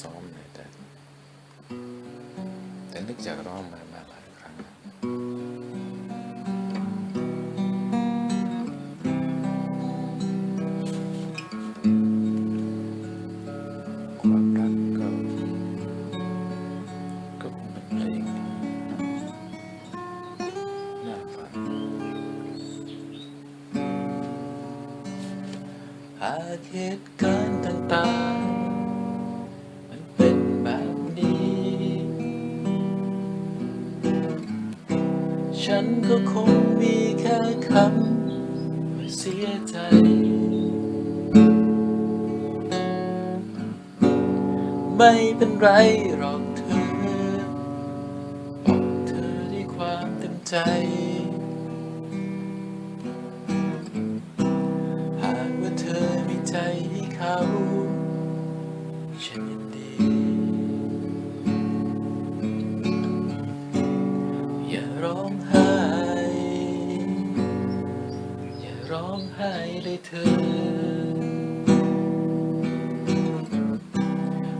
ซ้อมเลยแต่แต่นึกอยากร้องมันมาหลายครั้งความรักก็ ก็คงเป็นเพลงน่าฟังหากเหตุการณ์ต่างๆ ฉันก็คงมีแค่คำว่าเสียใจ ไม่เป็นไรหรอกเธอบอกเธอด้วยความเต็มใจ หากว่าเธอมีใจให้เขา ร้องไห้เลยเธอ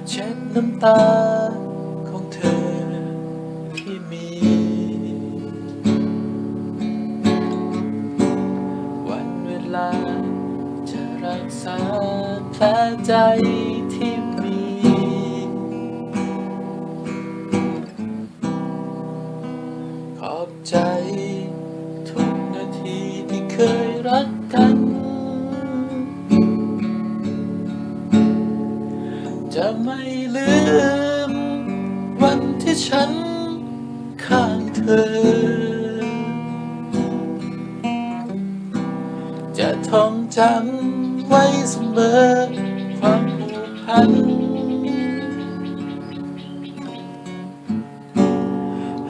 เช็ดน้ำตาของเธอที่มี วันเวลาจะรักษาแผลใจที่มี ขอบใจทุกนาทีที่เคย รักกัน จะไม่ลืม วันที่ฉันข้างเธอ จะท่องจำไว้เสมอความผูกพัน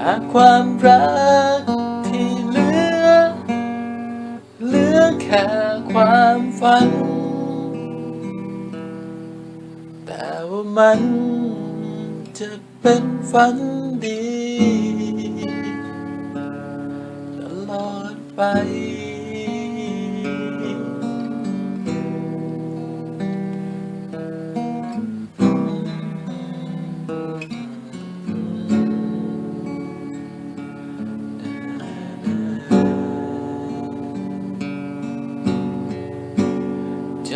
หากความรัก ค่ความฝัน แต่ว่ามันจะเป็นฝันดี ตลอดไป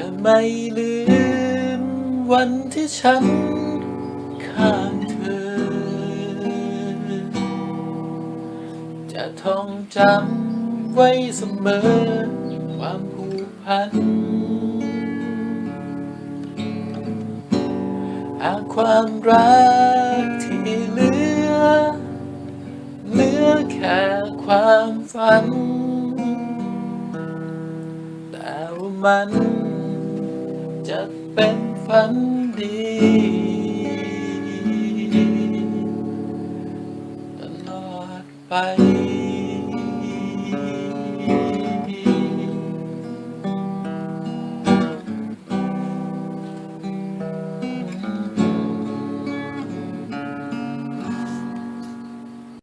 จะไม่ลืมวันที่ฉันข้างเธอ จะท่องจำไว้เสมอ ความผูกพันหากความรักที่เหลือ เหลือแค่ความฝัน แต่ว่ามัน จะเป็นฝันดีตลอดไป